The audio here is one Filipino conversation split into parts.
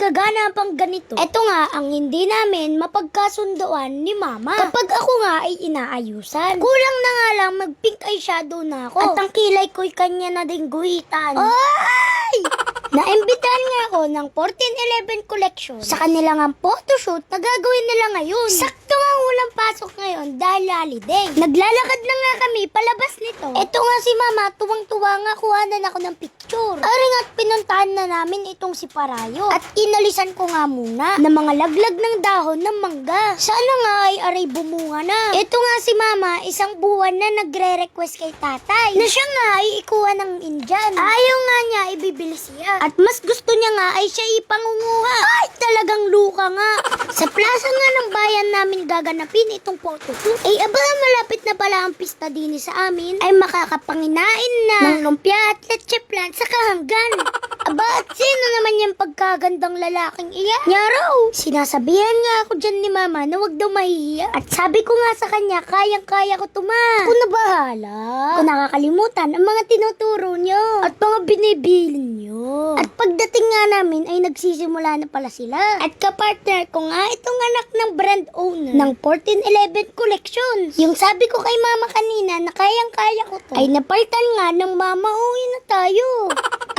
kagana pang ganito. Eto nga ang hindi namin mapagkasundoan ni mama. Kapag ako nga ay inaayusan. Kulang na nga lang mag-pink eyeshadow na ako. At ang kilay ko'y kanya na din guhitan. Ay! Naimbitahan nga ako ng 1411 collection sa kanilang ang photoshoot na gagawin nila ngayon. Sakto nga walang pasok ngayon dahil holiday. Naglalakad na nga kami palabas nito. Eto nga si mama, tuwang-tuwa nga kuhanan ako ng picture. Aring at pinuntahan na namin itong si Parayo. At inalisan ko nga muna ng mga laglag ng dahon ng mangga. Sana nga ay aray bumunga na. Ito nga si mama, isang buwan na nagre-request kay tatay na siya nga ay ikuha ng Indian. Ayaw nga niya ibibili siya. At mas gusto niya nga ay siya ipangunguha. Ay, talagang luka nga. Sa plaza nga ng bayan namin gaganapin itong photoshoot. Ay, aba, malapit na pala ang pista din sa amin ay makakapanginain na ng lumpia at leche plan sa kahanggan. Aba, sino naman yung pagkagandang lalaking iyan? Niya raw. Sinasabihan nga ako dyan ni mama na wag daw mahihiya. At sabi ko nga sa kanya, kayang-kaya ko tuma. Ako na bahala. Kung nakakalimutan ang mga tinuturo nyo. At mga binibilin nyo. At pagdating nga namin ay nagsisimula na pala sila. At kapartner ko nga itong anak ng brand owner ng 1411 Collections. Yung sabi ko kay mama kanina na kayang-kaya ko to ay napalitan nga ng mama uwi na tayo.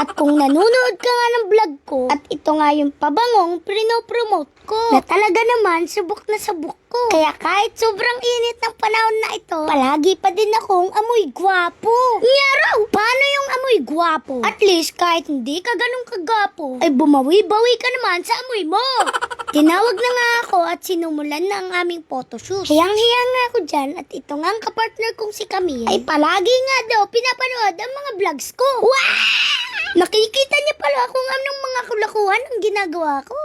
At kung nanonood ka nga ng vlog ko, at ito nga yung pabangong prinopromote ko, na talaga naman subok na subok ko. Kaya kahit sobrang init ng panahon na ito, palagi pa din akong amoy gwapo. Ngaraw! Paano yung amoy gwapo? At least kahit hindi ka ganun kagapo, ay bumawi-bawi ka naman sa amoy mo. Tinawag na nga ako at sinumulan na ang aming photoshoot. Hiyang-hiya nga ako dyan at ito nga ang kapartner kong si Camille ay palagi nga daw pinapanood ang mga vlogs ko. Wow! Nakikita niya pala kung anong mga kulakuhan ang ginagawa ko.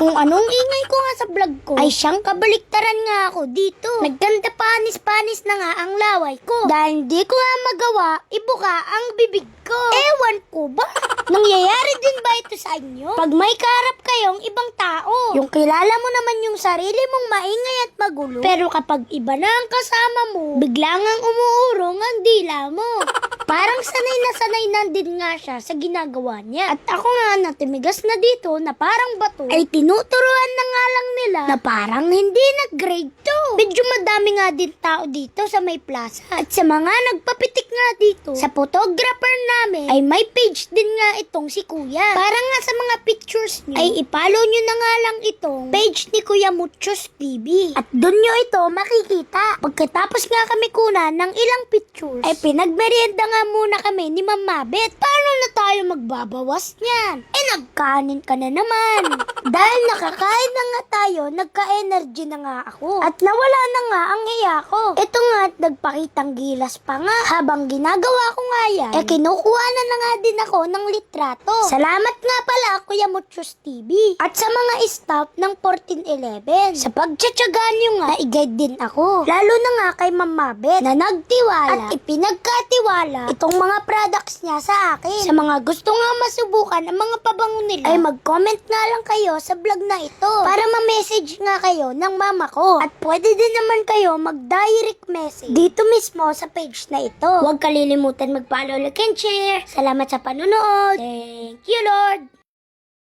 Kung anong ingay ko nga sa vlog ko, ay siyang kabaliktaran nga ako dito. Nagganda panis-panis na nga ang laway ko. Dahil hindi ko nga magawa, ibuka ang bibig ko. Ewan ko ba? Nangyayari din ba sa inyo? Pag may kaharap kayong ibang tao, yung kilala mo naman yung sarili mong maingay at magulo, pero kapag iba na ang kasama mo, biglang ang umuurong ang dila mo. Parang sanay na sanay na din nga siya sa ginagawa niya. At ako nga na tumigas na dito na parang bato, ay tinuturuan na nga lang nila na parang hindi nag-grade 2. Medyo madami nga din tao dito sa may plaza. At sa mga nagpapitik nga dito, sa photographer namin, ay may page din nga itong si Kuya. Para nga sa mga pictures niyo, ay ipollow nyo na nga lang itong page ni Kuya Muchos TV. At doon nyo ito makikita. Pagkatapos nga kami kunan ng ilang pictures, ay pinagmerienda nga muna kami ni Ma'am Mabet. Paano na tayo magbabawas niyan? Eh, nagkanin ka na naman. Dahil nakakain na nga tayo, nagka-energy na nga ako. At nawala na nga ang hiya ko. Ito nga at nagpakitang gilas pa nga. Habang ginagawa ko nga yan, eh kinukuha na na nga din ako ng litrato. Salamat nga pala, Kuya Muchos TV. At sa mga staff ng 1411. Sa pagtsatsaga nyo nga, i-guide din ako. Lalo na nga kay Ma'am Mabet na nagtiwala at ipinagkatiwala itong mga products niya sa akin. Sa mga gusto nga masubukan ang mga pabango nila, ay mag-comment nga lang kayo sa vlog na ito para ma-message nga kayo ng mama ko. At pwede din naman kayo mag-direct message dito mismo sa page na ito. Huwag kalilimutan mag-follow, like, and share. Salamat sa panunood. Thank you, Lord.